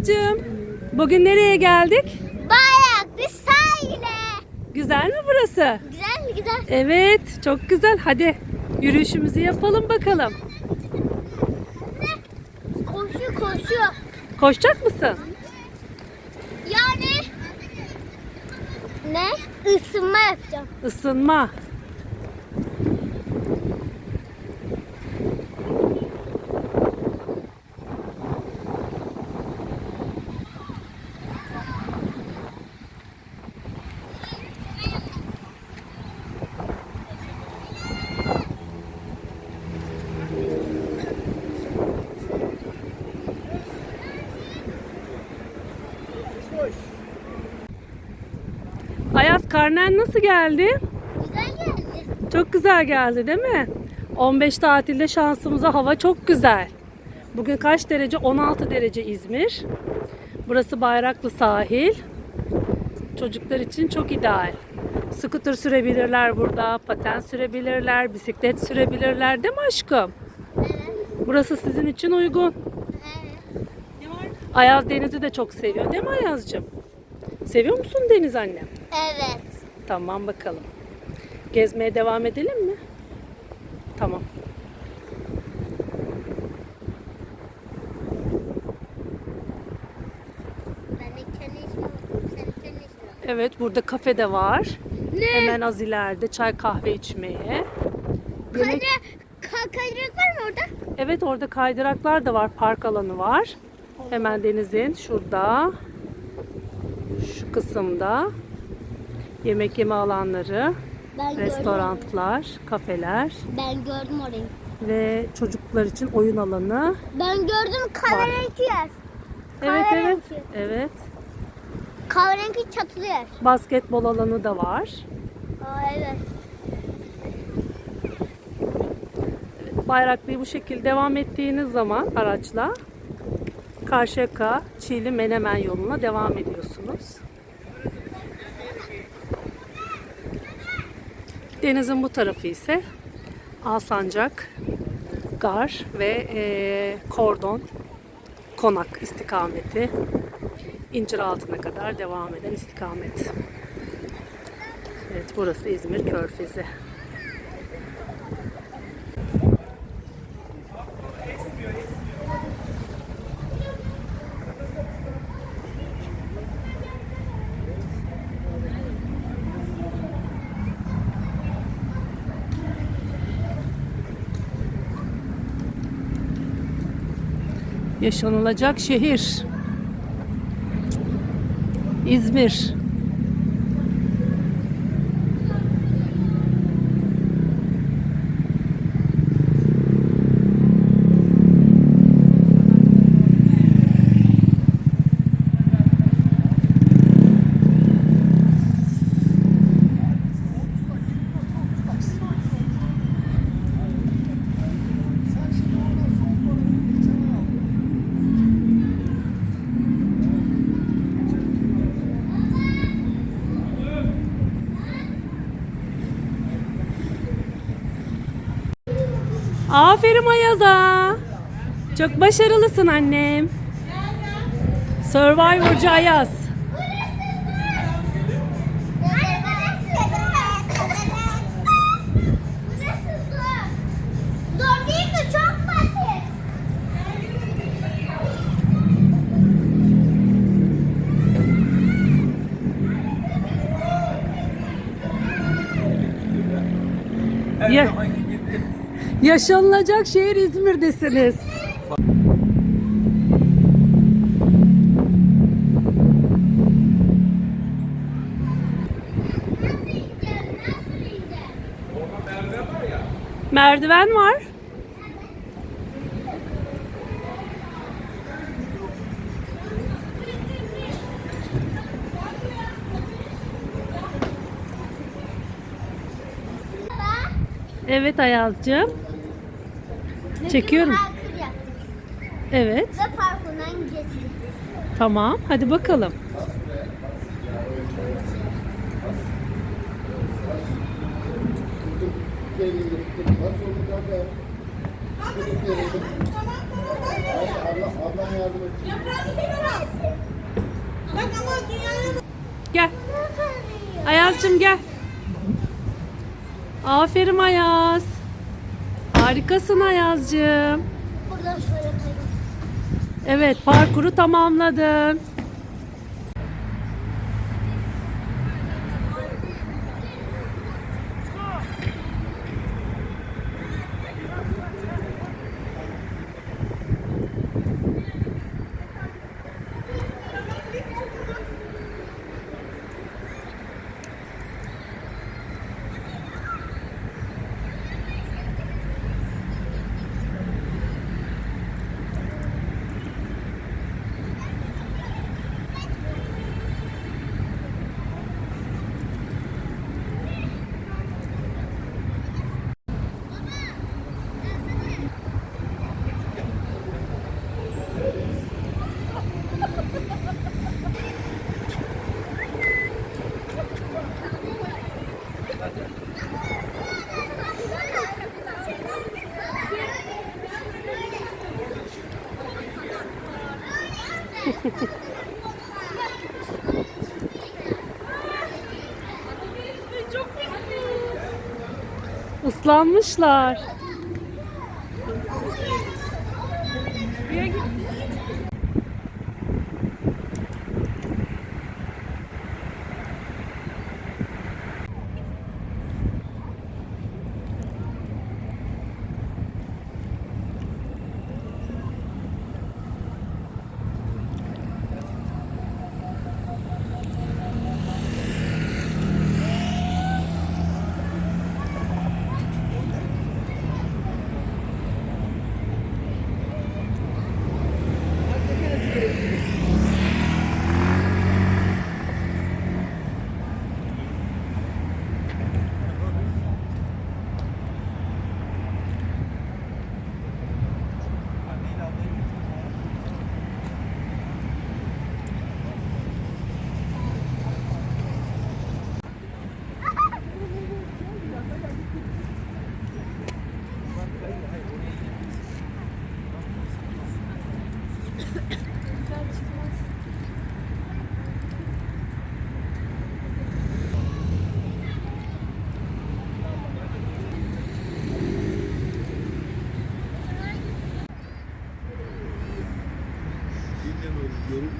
Ayaz'cığım bugün nereye geldik? Bayraklı sahile. Güzel mi burası? Güzel güzel. Evet çok güzel. Hadi yürüyüşümüzü yapalım bakalım. Koşuyor koşuyor. Koşacak mısın? Yani ne? Isınma yapacağım. Isınma. Ayaz karnen nasıl geldi? Güzel geldi. Çok güzel geldi değil mi? 15 tatilde şansımıza hava çok güzel. Bugün kaç derece? 16 derece İzmir. Burası Bayraklı sahil. Çocuklar için çok ideal. Scooter sürebilirler burada, paten sürebilirler, bisiklet sürebilirler değil mi aşkım? Evet. Burası sizin için uygun. Evet. Ayaz denizi de çok seviyor değil mi Ayaz'cığım? Seviyor musun deniz annem? Evet. Tamam bakalım. Gezmeye devam edelim mi? Tamam. Evet burada kafe de var. Ne? Hemen az ileride çay kahve içmeye. Yemek... Kaydırak, kaydırak var mı orada? Evet orada kaydıraklar da var. Park alanı var. Hemen denizin şurada. Şu kısımda. Yemek yeme alanları, Ben restoranlar, kafeler Gördüm. Ben gördüm orayı. ve çocuklar için oyun alanı. Ben gördüm kahverengi yer. Evet evet. Evet. Kahverengi çatılı yer. Basketbol alanı da var. Aa evet. Bayraklı'yı bu şekilde devam ettiğiniz zaman araçla Karşıyaka, Çiğli, Menemen yoluna devam ediyorsunuz. Denizin bu tarafı ise Alsancak, Gar ve eee, Kordon, Konak istikameti. İnciraltı'na kadar devam eden istikamet. Evet burası İzmir Körfezi. Yaşanılacak şehir. İzmir. Aferin Ayaz'a. Çok başarılısın annem. Survivor'cı Ayaz. Zor değil de çok basit. Ya- yaşanılacak şehir İzmir'desiniz. Merdiven var. Evet Ayaz'cığım. Çekiyorum. Evet. Ve parkurdan geçtik. Tamam. Hadi bakalım. Gel. Ayaz'cığım gel. Aferin Ayaz. Harikasın Ayaz'cığım. Evet parkuru tamamladın. Islanmışlar. Bilmiyorum,